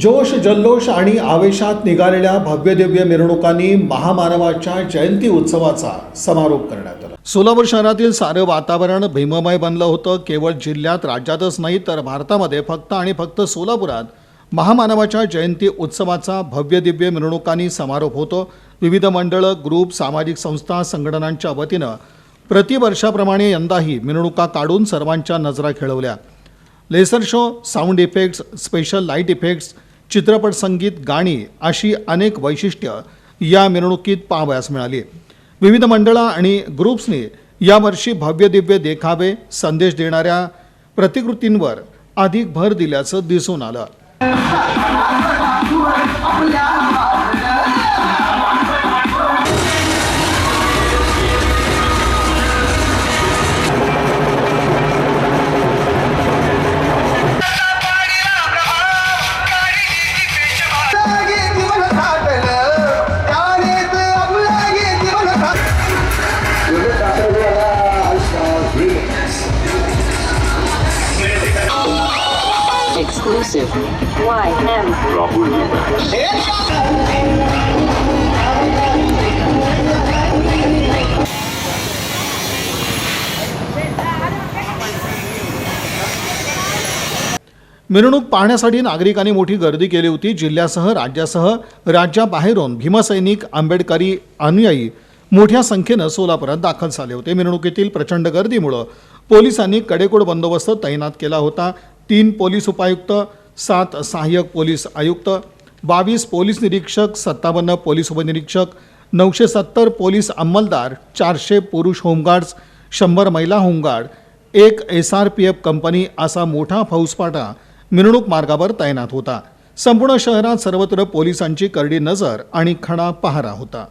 जोश जल्लोष आणि आवेशात निघालेल्या भव्यदिव्य मिरवणुकांनी महामानवाच्या जयंती उत्सवाचा समारोप करण्यात आला. सोलापूर शहरातील सारं वातावरण भीममय बनलं होतं. केवळ जिल्ह्यात राज्यातच नाही तर भारतामध्ये फक्त आणि फक्त सोलापुरात महामानवाच्या जयंती उत्सवाचा भव्यदिव्य मिरवणुकांनी समारोप होतो. विविध मंडळं ग्रुप सामाजिक संस्था संघटनांच्या वतीनं प्रतिवर्षाप्रमाणे यंदाही मिरवणुका काढून सर्वांच्या नजरा खेळवल्या. Laser show sound effects special light effects चित्रपट संगीत गाणी अशी अनेक वैशिष्ट्य या मिरवणुकीत पाहावयास मिळाली. विविध मंडळं आणि ग्रुप्सनी यावर्षी भव्य दिव्य देखावे संदेश देणाऱ्या प्रतिकृतींवर अधिक भर दिल्याचं दिसून आलं. Exclusive. YM. मिरवणूक पाहण्यासाठी नागरिकांनी मोठी गर्दी केली होती जिल्ह्यासह राज्यासह राज्याबाहेरून भीमसैनिक आंबेडकरी अनुयायी मोठ्या संख्येनं सोलापुरात दाखल झाले होते मिरवणुकीतील प्रचंड गर्दीमुळं पोलिसांनी कडेकोड बंदोबस्त तैनात केला होता तीन पोलीस उपायुक्त सात सहाय्यक पोलीस आयुक्त बावीस पोलीस निरीक्षक सत्तावन्न पोलीस उपनिरीक्षक नऊशे सत्तर पोलीस अंमलदार चारशे पुरुष होमगार्ड्स शंभर महिला होमगार्ड एक S R P F company असा मोठा फौजपाटा मिरवणूक मार्गावर तैनात होता. संपूर्ण शहरात सर्वत्र पोलिसांची करडी नजर आणि खडा पहारा होता.